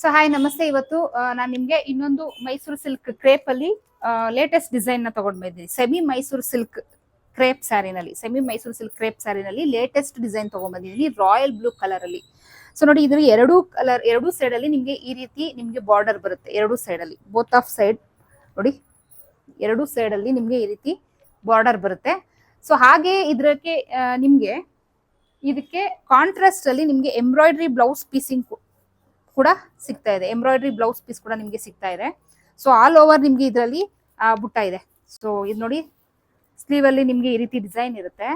So hi ನಮಸ್ತೆ. ಇವತ್ತು ನಾನು ನಿಮ್ಗೆ ಇನ್ನೊಂದು ಮೈಸೂರು ಸಿಲ್ಕ್ ಕ್ರೇಪ್ ಅಲ್ಲಿ ಲೇಟೆಸ್ಟ್ ಡಿಸೈನ್ನ ತಗೊಂಡ್ ಬಂದಿದ್ದೀನಿ. ಸೆಮಿ ಮೈಸೂರು ಸಿಲ್ಕ್ ಕ್ರೇಪ್ ಸ್ಯಾರಿನಲ್ಲಿ ಸೆಮಿ ಮೈಸೂರು ಸಿಲ್ಕ್ ಕ್ರೇಪ್ ಸ್ಯಾರಿನಲ್ಲಿ ಲೇಟೆಸ್ಟ್ ಡಿಸೈನ್ ತಗೊಂಡ್ ಬಂದಿದ್ದೀನಿ ರಾಯಲ್ ಬ್ಲೂ ಕಲರ್ ಅಲ್ಲಿ. ಸೊ ನೋಡಿ ಇದ್ರ ಎರಡು ಕಲರ್ ಎರಡು ಸೈಡ್ ಅಲ್ಲಿ ನಿಮ್ಗೆ ಈ ರೀತಿ ನಿಮ್ಗೆ ಬಾರ್ಡರ್ ಬರುತ್ತೆ, ಎರಡು ಸೈಡ್ ಅಲ್ಲಿ. ಬೋತ್ ಆಫ್ ಸೈಡ್ ನೋಡಿ, ಎರಡು ಸೈಡ್ ಅಲ್ಲಿ ನಿಮ್ಗೆ ಈ ರೀತಿ ಬಾರ್ಡರ್ ಬರುತ್ತೆ. ಸೊ ಹಾಗೆ ಇದ್ರಕ್ಕೆ ನಿಮ್ಗೆ, ಇದಕ್ಕೆ ಕಾಂಟ್ರಾಸ್ಟ್ ಅಲ್ಲಿ ನಿಮ್ಗೆ ಎಂಬ್ರಾಯ್ಡ್ರಿ ಬ್ಲೌಸ್ ಪೀಸಿಂಗ್ ಕೂಡ ಸಿಗ್ತಾ ಇದೆ. ಎಂಬ್ರಾಯ್ಡ್ರಿ ಬ್ಲೌಸ್ ಪೀಸ್ ಕೂಡ ನಿಮ್ಗೆ ಸಿಗ್ತಾ ಇದೆ. ಸೊ ಆಲ್ ಓವರ್ ನಿಮ್ಗೆ ಇದರಲ್ಲಿ ಬುಟ್ಟ ಇದೆ. ಸೊ ಇದು ನೋಡಿ ಸ್ಲೀವ್ ಅಲ್ಲಿ ನಿಮ್ಗೆ ಈ ರೀತಿ ಡಿಸೈನ್ ಇರುತ್ತೆ.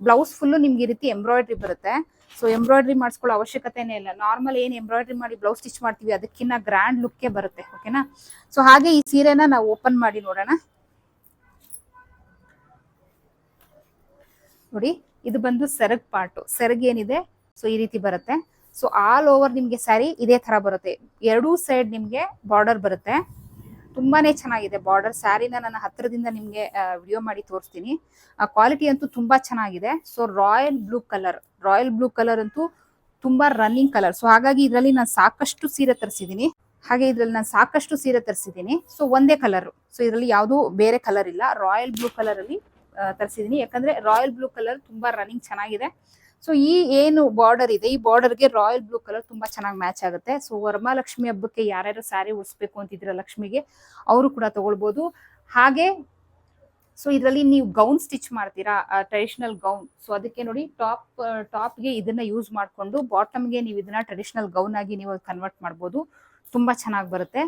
ಬ್ಲೌಸ್ ಫುಲ್ಲು ನಿಮ್ಗೆ ಈ ರೀತಿ ಎಂಬ್ರಾಯ್ಡ್ರಿ ಬರುತ್ತೆ. ಸೊ ಎಂಬ್ರಾಯ್ಡ್ರಿ ಮಾಡಿಸ್ಕೊಳ್ಳೋ ಅವಶ್ಯಕತೆನೇ ಇಲ್ಲ. ನಾರ್ಮಲ್ ಏನು ಎಂಬ್ರಾಯ್ಡ್ರಿ ಮಾಡಿ ಬ್ಲೌಸ್ ಸ್ಟಿಚ್ ಮಾಡ್ತೀವಿ ಅದಕ್ಕಿಂತ ಗ್ರ್ಯಾಂಡ್ ಲುಕ್ಕೇ ಬರುತ್ತೆ ಓಕೆನಾ ಸೊ ಹಾಗೆ ಈ ಸೀರೆನ ನಾವು ಓಪನ್ ಮಾಡಿ ನೋಡೋಣ. ನೋಡಿ, ಇದು ಬಂದು ಸೆರಗ್ ಪಾರ್ಟು ಸೆರಗ್ ಏನಿದೆ ಸೊ ಈ ರೀತಿ ಬರುತ್ತೆ. ಸೊ ಆಲ್ ಓವರ್ ನಿಮಗೆ ಸ್ಯಾರಿ ಇದೇ ತರ ಬರುತ್ತೆ. ಎರಡೂ ಸೈಡ್ ನಿಮಗೆ ಬಾರ್ಡರ್ ಬರುತ್ತೆ. ತುಂಬಾನೇ ಚೆನ್ನಾಗಿದೆ ಬಾರ್ಡರ್ ಸ್ಯಾರಿನ ನನ್ನ ಹತ್ತಿರದಿಂದ ನಿಮಗೆ ವಿಡಿಯೋ ಮಾಡಿ ತೋರಿಸ್ತೀನಿ. ಕ್ವಾಲಿಟಿ ಅಂತೂ ತುಂಬಾ ಚೆನ್ನಾಗಿದೆ. So royal blue colour royal blue colour ಅಂತೂ ತುಂಬಾ ರನ್ನಿಂಗ್ ಕಲರ್ ಸೊ ಹಾಗಾಗಿ ಇದರಲ್ಲಿ ನಾನು ಸಾಕಷ್ಟು ಸೀರೆ ತರಿಸಿದ್ದೀನಿ ಹಾಗೆ ಇದರಲ್ಲಿ ನಾನು ಸಾಕಷ್ಟು ಸೀರೆ ತರಿಸಿದ್ದೀನಿ ಸೊ ಒಂದೇ ಕಲರ್ ಸೊ ಇದರಲ್ಲಿ ಯಾವುದೂ ಬೇರೆ ಕಲರ್ ಇಲ್ಲ. ರಾಯಲ್ ಬ್ಲೂ ಕಲರ್ ಅಲ್ಲಿ ತರಿಸಿದ್ದೀನಿ ಯಾಕಂದ್ರೆ ರಾಯಲ್ ಬ್ಲೂ ಕಲರ್ ತುಂಬಾ ರನ್ನಿಂಗ್ ಚೆನ್ನಾಗಿದೆ. ಸೊ ಈ ಏನು ಬಾರ್ಡರ್ ಇದೆ, ಈ ಬಾರ್ಡರ್ಗೆ ರಾಯಲ್ ಬ್ಲೂ ಕಲರ್ ತುಂಬಾ ಚೆನ್ನಾಗಿ ಮ್ಯಾಚ್ ಆಗುತ್ತೆ. ಸೊ ವರಮಹಾಲಕ್ಷ್ಮಿ ಹಬ್ಬಕ್ಕೆ ಯಾರ್ಯಾರು ಸ್ಯಾರಿ ಉಡಿಸ್ಬೇಕು ಅಂತಿದ್ರೆ ಲಕ್ಷ್ಮಿಗೆ, ಅವರು ಕೂಡ ತಗೊಳ್ಬೋದು. ಹಾಗೆ ಸೊ ಇದರಲ್ಲಿ ನೀವು ಗೌನ್ ಸ್ಟಿಚ್ ಮಾಡ್ತೀರಾ ಟ್ರೆಡಿಷನಲ್ ಗೌನ್ ಸೊ ಅದಕ್ಕೆ ನೋಡಿ ಟಾಪ್ ಟಾಪ್ಗೆ ಇದನ್ನ ಯೂಸ್ ಮಾಡಿಕೊಂಡು ಬಾಟಮ್ಗೆ ನೀವು ಇದನ್ನ ಟ್ರೆಡಿಷನಲ್ ಗೌನ್ ಆಗಿ ನೀವು ಕನ್ವರ್ಟ್ ಮಾಡ್ಬೋದು. ತುಂಬಾ ಚೆನ್ನಾಗಿ ಬರುತ್ತೆ.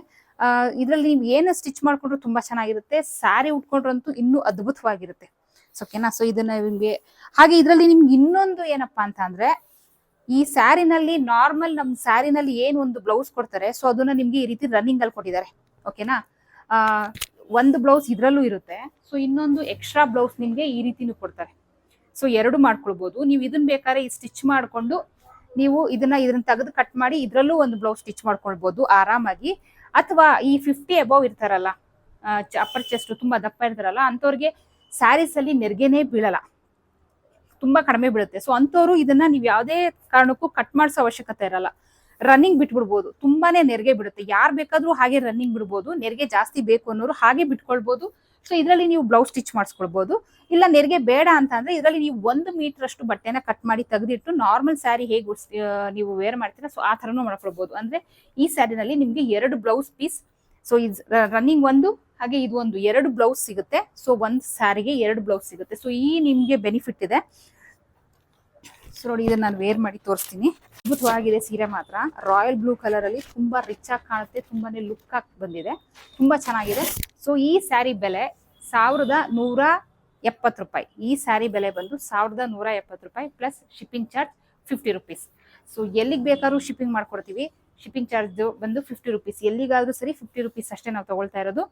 ಇದರಲ್ಲಿ ನೀವು ಏನು ಸ್ಟಿಚ್ ಮಾಡಿಕೊಂಡ್ರು ತುಂಬಾ ಚೆನ್ನಾಗಿರುತ್ತೆ ಸ್ಯಾರಿ ಉಟ್ಕೊಂಡ್ರಂತೂ ಇನ್ನೂ ಅದ್ಭುತವಾಗಿರುತ್ತೆ. ಸೊ ಓಕೆನಾ ಸೊ ಇದನ್ನ ನಿಮ್ಗೆ, ಹಾಗೆ ಇದರಲ್ಲಿ ನಿಮ್ಗೆ ಇನ್ನೊಂದು ಏನಪ್ಪಾ ಅಂತ ಅಂದ್ರೆ, ಈ ಸ್ಯಾರಿನಲ್ಲಿ ನಾರ್ಮಲ್ ನಮ್ ಸ್ಯಾರಿನಲ್ಲಿ ಏನು ಒಂದು ಬ್ಲೌಸ್ ಕೊಡ್ತಾರೆ ಸೊ ಅದನ್ನ ನಿಮ್ಗೆ ಈ ರೀತಿ ರನ್ನಿಂಗ್ ಅಲ್ಲಿ ಕೊಟ್ಟಿದ್ದಾರೆ. ಓಕೆನಾ ಆ, ಒಂದು ಬ್ಲೌಸ್ ಇದ್ರಲ್ಲೂ ಇರುತ್ತೆ ಸೊ ಇನ್ನೊಂದು ಎಕ್ಸ್ಟ್ರಾ ಬ್ಲೌಸ್ ನಿಮ್ಗೆ ಈ ರೀತಿನೂ ಕೊಡ್ತಾರೆ. ಸೊ ಎರಡು ಮಾಡ್ಕೊಳ್ಬಹುದು ನೀವು ಇದನ್ನ ಬೇಕಾದ್ರೆ ಈ ಸ್ಟಿಚ್ ಮಾಡ್ಕೊಂಡು, ನೀವು ಇದನ್ನ ಇದನ್ನ ತೆಗೆದು ಕಟ್ ಮಾಡಿ, ಇದ್ರಲ್ಲೂ ಒಂದು ಬ್ಲೌಸ್ ಸ್ಟಿಚ್ ಮಾಡ್ಕೊಳ್ಬಹುದು ಆರಾಮಾಗಿ. ಅಥವಾ ಈ ಫಿಫ್ಟಿ ಅಬೌವ್ ಇರ್ತಾರಲ್ಲ ಅಪ್ಪರ್ ಚೆಸ್ಟ್ ತುಂಬಾ ದಪ್ಪ ಇರ್ತಾರಲ್ಲ ಅಂತವ್ರಿಗೆ ಸ್ಯಾರೀಸ್ ಅಲ್ಲಿ ನೆರಿಗೆನೇ ಬೀಳಲ್ಲ. ತುಂಬಾ ಕಡಿಮೆ ಬೀಳುತ್ತೆ. ಸೊ ಅಂತವ್ರು ಇದನ್ನ ನೀವು ಯಾವುದೇ ಕಾರಣಕ್ಕೂ ಕಟ್ ಮಾಡಿಸೋ ಅವಶ್ಯಕತೆ ಇರಲ್ಲ. ರನ್ನಿಂಗ್ ಬಿಟ್ಬಿಡ್ಬೋದು. ತುಂಬಾನೇ ನೆರಿಗೆ ಬಿಡುತ್ತೆ. ಯಾರು ಬೇಕಾದರೂ ಹಾಗೆ ರನ್ನಿಂಗ್ ಬಿಡ್ಬೋದು. ನೆರಿಗೆ ಜಾಸ್ತಿ ಬೇಕು ಅನ್ನೋರು ಹಾಗೆ ಬಿಟ್ಕೊಳ್ಬೋದು. ಸೊ ಇದರಲ್ಲಿ ನೀವು ಬ್ಲೌಸ್ ಸ್ಟಿಚ್ ಮಾಡಿಸ್ಕೊಳ್ಬೋದು. ಇಲ್ಲ ನೆರಿಗೆ ಬೇಡ ಅಂತ ಅಂದ್ರೆ ಇದರಲ್ಲಿ ನೀವು ಒಂದು ಮೀಟರ್ ಅಷ್ಟು ಬಟ್ಟೆನ ಕಟ್ ಮಾಡಿ ತೆಗೆದಿಟ್ಟು ನಾರ್ಮಲ್ ಸ್ಯಾರಿ ಹೇಗೆ ನೀವು ವೇರ್ ಮಾಡ್ತೀರಾ ಸೊ ಆ ಥರನೂ ಮಾಡ್ಕೊಳ್ಬೋದು. ಅಂದ್ರೆ ಈ ಸ್ಯಾರಿನಲ್ಲಿ ನಿಮಗೆ ಎರಡು ಬ್ಲೌಸ್ ಪೀಸ್ ಸೊ ಇದು ರನ್ನಿಂಗ್ ಒಂದು, ಹಾಗೆ ಇದು ಒಂದು, ಎರಡು ಬ್ಲೌಸ್ ಸಿಗುತ್ತೆ. ಸೊ ಒಂದು ಸ್ಯಾರಿಗೆ ಎರಡು ಬ್ಲೌಸ್ ಸಿಗುತ್ತೆ. ಸೊ ಈ ನಿಮ್ಗೆ ಬೆನಿಫಿಟ್ ಇದೆ. ಸೊ ನೋಡಿ, ಇದನ್ನ ನಾನು ವೇರ್ ಮಾಡಿ ತೋರಿಸ್ತೀನಿ. ಅದ್ಭುತವಾಗಿದೆ ಸೀರೆ ಮಾತ್ರ. ರಾಯಲ್ ಬ್ಲೂ ಕಲರ್ ಅಲ್ಲಿ ತುಂಬಾ ರಿಚ್ ಆಗಿ ಕಾಣುತ್ತೆ, ತುಂಬಾನೇ ಲುಕ್ ಆಗಿ ಬಂದಿದೆ. ತುಂಬಾ ಚೆನ್ನಾಗಿದೆ. ಸೊ ಈ ಸ್ಯಾರಿ ಬೆಲೆ ಸಾವಿರದ ನೂರ ಎಪ್ಪತ್ತು ರೂಪಾಯಿ. ಈ ಸ್ಯಾರಿ ಬೆಲೆ ಬಂದು ಸಾವಿರದ ನೂರ ಎಪ್ಪತ್ತು ರೂಪಾಯಿ plus shipping charge fifty rupees so ಎಲ್ಲಿಗೆ ಬೇಕಾದ್ರೂ ಶಿಪ್ಪಿಂಗ್ ಮಾಡ್ಕೊಡ್ತೀವಿ. ಶಿಪ್ಪಿಂಗ್ ಚಾರ್ಜ್ ಬಂದು ಫಿಫ್ಟಿ ರುಪೀಸ್ ಎಲ್ಲಿಗಾದ್ರೂ ಸರಿ ಫಿಫ್ಟಿ ರುಪೀಸ್ ಅಷ್ಟೇ ನಾವು ತಗೊಳ್ತಾ ಇರೋದು.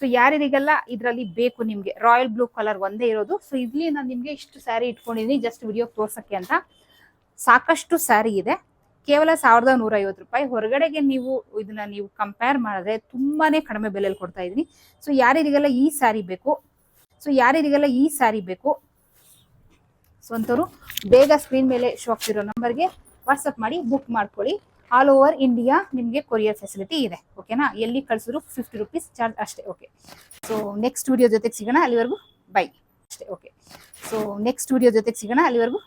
ಸೊ ಯಾರಿಗೆಲ್ಲ ಇದರಲ್ಲಿ ಬೇಕು ನಿಮಗೆ ರಾಯಲ್ ಬ್ಲೂ ಕಲರ್ ಒಂದೇ ಇರೋದು. ಸೊ ಇಲ್ಲಿ ನಾನು ನಿಮಗೆ ಇಷ್ಟು ಸ್ಯಾರಿ ಇಟ್ಕೊಂಡಿದ್ದೀನಿ ಜಸ್ಟ್ ವಿಡಿಯೋ ತೋರ್ಸೋಕ್ಕೆ ಅಂತ. ಸಾಕಷ್ಟು ಸ್ಯಾರಿ ಇದೆ. ಕೇವಲ ಸಾವಿರದ ನೂರ ಐವತ್ತು ರೂಪಾಯಿ. ಹೊರಗಡೆಗೆ ನೀವು ಇದನ್ನ ನೀವು ಕಂಪೇರ್ ಮಾಡಿದ್ರೆ ತುಂಬಾನೇ ಕಡಿಮೆ ಬೆಲೆಯಲ್ಲಿ ಕೊಡ್ತಾ ಇದ್ದೀನಿ ಸೊ ಯಾರಿಗೆಲ್ಲ ಈ ಸ್ಯಾರಿ ಬೇಕು ಸೊ ಯಾರಿಗೆಲ್ಲ ಈ ಸ್ಯಾರಿ ಬೇಕು ಸೊ ಅಂಥವ್ರು ಬೇಗ ಸ್ಕ್ರೀನ್ ಮೇಲೆ ಶೋ ಆಗ್ತಿರೋ ನಂಬರ್ಗೆ ವಾಟ್ಸಪ್ ಮಾಡಿ ಬುಕ್ ಮಾಡ್ಕೊಳ್ಳಿ. ಆಲ್ ಓವರ್ ಇಂಡಿಯಾ ನಿಮಗೆ ಕೊರಿಯರ್ ಫೆಸಿಲಿಟಿ ಇದೆ ಓಕೆನಾ ಎಲ್ಲಿ ಕಳಿಸಿದ್ರು ಫಿಫ್ಟಿ ರುಪೀಸ್ ಚಾರ್ಜ್ ಅಷ್ಟೇ ಓಕೆ ಸೊ ನೆಕ್ಸ್ಟ್ ವಿಡಿಯೋ ಜೊತೆಗೆ ಸಿಗೋಣ, ಅಲ್ಲಿವರೆಗೂ ಬೈ ಅಷ್ಟೇ ಓಕೆ ಸೊ ನೆಕ್ಸ್ಟ್ ವಿಡಿಯೋ ಜೊತೆಗೆ ಸಿಗೋಣ, ಅಲ್ಲಿವರೆಗೂ